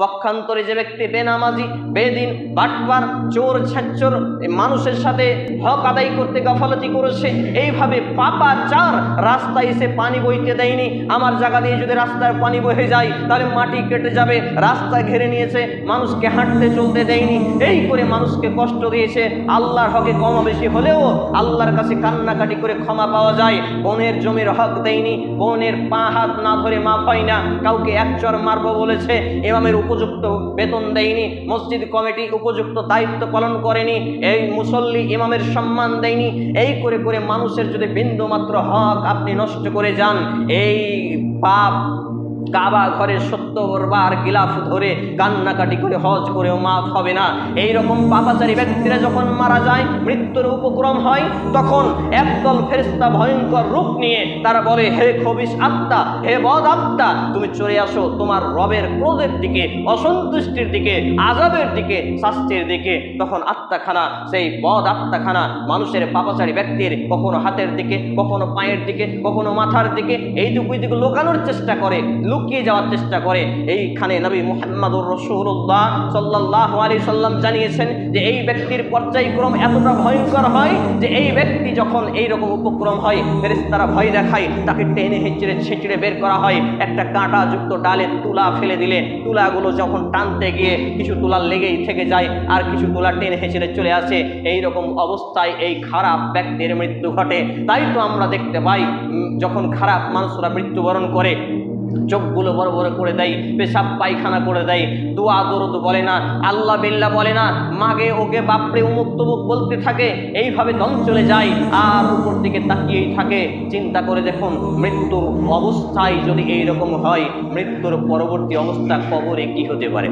পক্ষান্তরে যে ব্যক্তি বেনামাজি, বেদিন বাটবার চোর ছাচ্চর মানুষের সাথে হক আদায় করতে গাফালতি করেছে, এইভাবে পাপা চার রাস্তায় এসে পানি বইতে দেয়নি। আমার জায়গা দিয়ে যদি রাস্তায় পানি বহে যায়, তাহলে মাটি কেটে যাবে, রাস্তা ঘিরে নিয়েছে, মানুষকে হাঁটতে চলতে দেয়নি। এই করে মানুষকে কষ্ট দিয়েছে, আল্লাহর হকে কম বেশি হলেও আল্লাহর কাছে কান্নাকাটি করে ক্ষমা পাওয়া যায়। বোনের জমির হক দেয়নি, বোনের পা হাত না ধরে মাফ না, কাউকে এক চর মারবো বলেছে ইমামের উপযুক্ত বেতন দেয়নি, মসজিদ কমিটি উপযুক্ত দায়িত্ব পালন করেনি, এই মুসল্লি ইমামের সম্মান দেয়নি, এই করে করে মানুষের যদি বিন্দুমাত্র হক আপনি নষ্ট করে যান, এই পাপ কাবা ঘরে সত্তর বার গিলাফ ধরে কান্নাকাটি করে হজ করেও মাফ হবে না। এই রকম পাপাচারী ব্যক্তিরা যখন মারা যায়, মৃত্যুর উপক্রম হয়, তখন একদল ফেরিস্তা ভয়ঙ্কর রূপ নিয়ে তারা বলে, হে খবিস আত্মা, হে বদ আত্মা, তুমি চলে আসো তোমার রবের ক্রোধের দিকে, অসন্তুষ্টির দিকে আজাবের দিকে, শাস্তির দিকে। তখন আত্মাখানা, সেই বদ আত্মাখানা, মানুষের পাপাচারী ব্যক্তির কখনো হাতের দিকে, কখনো পায়ের দিকে, কখনো মাথার দিকে এই এইটুকুই দিকে লুকানোর চেষ্টা করে। লুকিয়ে যাওয়ার চেষ্টা করে। এইখানে নবী মুহাম্মাদুর রসুল্লাহ সাল্লাহ আলী সাল্লাম জানিয়েছেন যে, এই ব্যক্তির পর্যায়ক্রম এতটা ভয়ঙ্কর হয় যে, এই ব্যক্তি যখন এই রকম উপক্রম হয়, ফেরেশতারা ভয় দেখায়, তাকে টেনে হেঁচড়ে ছেঁচড়ে বের করা হয়। একটা কাঁটাযুক্ত ডালে তুলা ফেলে দিলে, তুলাগুলো যখন টানতে গিয়ে কিছু তুলা লেগেই থেকে যায় আর কিছু তুলা টেনে হেঁচড়ে চলে আসে এই রকম অবস্থায় এই খারাপ ব্যক্তির মৃত্যু ঘটে। তাই তো আমরা দেখতে পাই যখন খারাপ মানুষরা মৃত্যুবরণ করে চোখগুলো বড় বড় করে দেয়, পেশাব পায়খানা করে দেয়, দোয়া দরদ বলে না, আল্লাহ বিল্লা বলে না, মাগে ওকে বাপরে উমুক তুমুক বলতে থাকে, এইভাবে দম চলে যায়, আর উপর দিকে তাকিয়েই থাকে, চিন্তা করে দেখুন মৃত্যুর অবস্থায় যদি এইরকম হয়, মৃত্যুর পরবর্তী অবস্থা কবরে কি হতে পারে?